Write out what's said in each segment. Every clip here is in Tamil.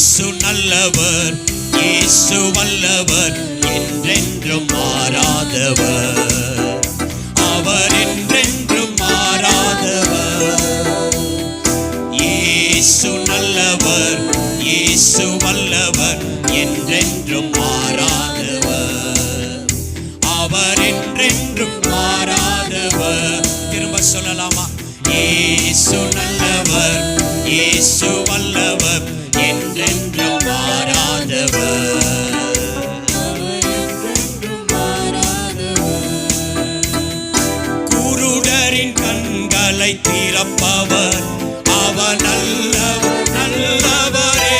நல்லவர் இயேசு வல்லவர் என்றென்றும் மாறாதவர். அவர் என்றென்றும் மாறாதவர். இயேசு நல்லவர் இயேசு வல்லவர் என்றென்றும் மாறாதவர். அவர் என்றென்றும் மாறாதவர். திரும்ப சொல்லலாமா? இயேசு திறப்பவர் அவர் நல்லவர் நல்லவரே.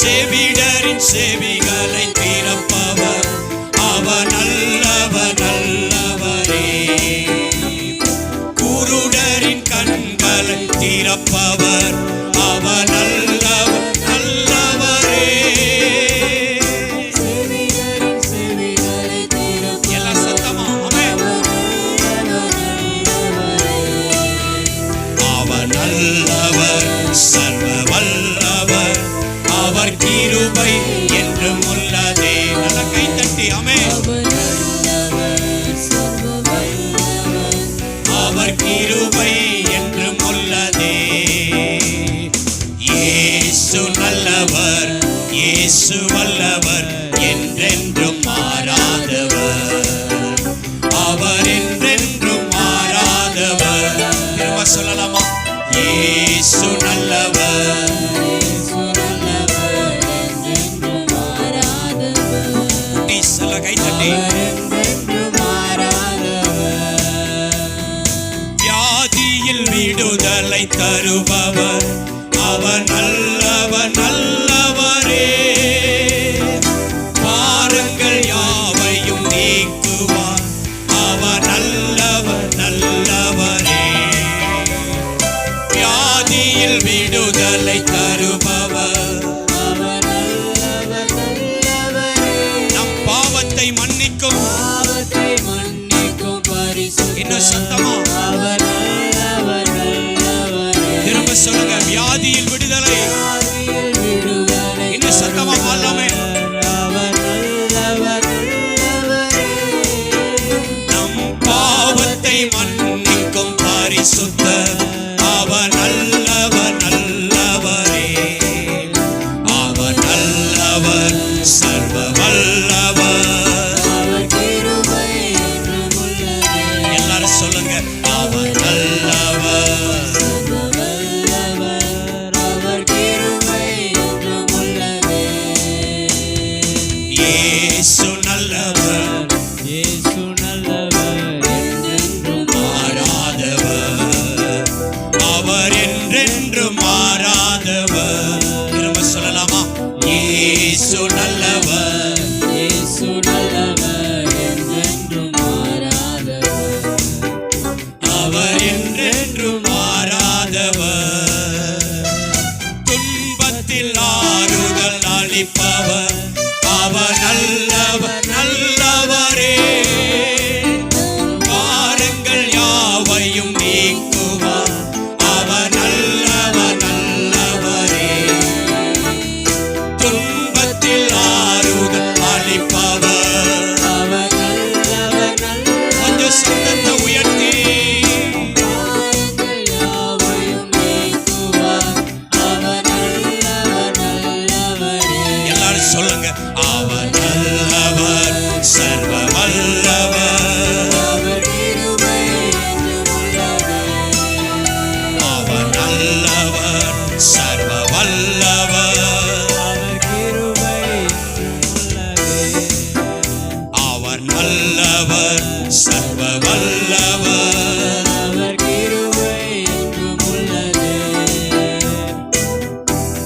செவிடரின் செவிகளை திறப்பவர் அவர் நல்லவர் நல்லவரே. குருடரின் கண்களை திறப்பவர். அவர் கிருபை என்றும் உள்ளதே. நல்ல கை தட்டி அமே அவர் கிருபை என்றும் உள்ளதே. இயேசு நல்லவர் இயேசு வல்லவர் என்றென்றும் மாறாதவர். அவர் என்றென்றும் மாறாதவர். திரும்ப சொல்லலாமா? இயேசு தருபவர் அவர் நல்ல இயேசு நல்லவர் துன்பத்தில் ஆறுதல் அளிப்பவர். வல்லவர் சர்வ வல்லவர்.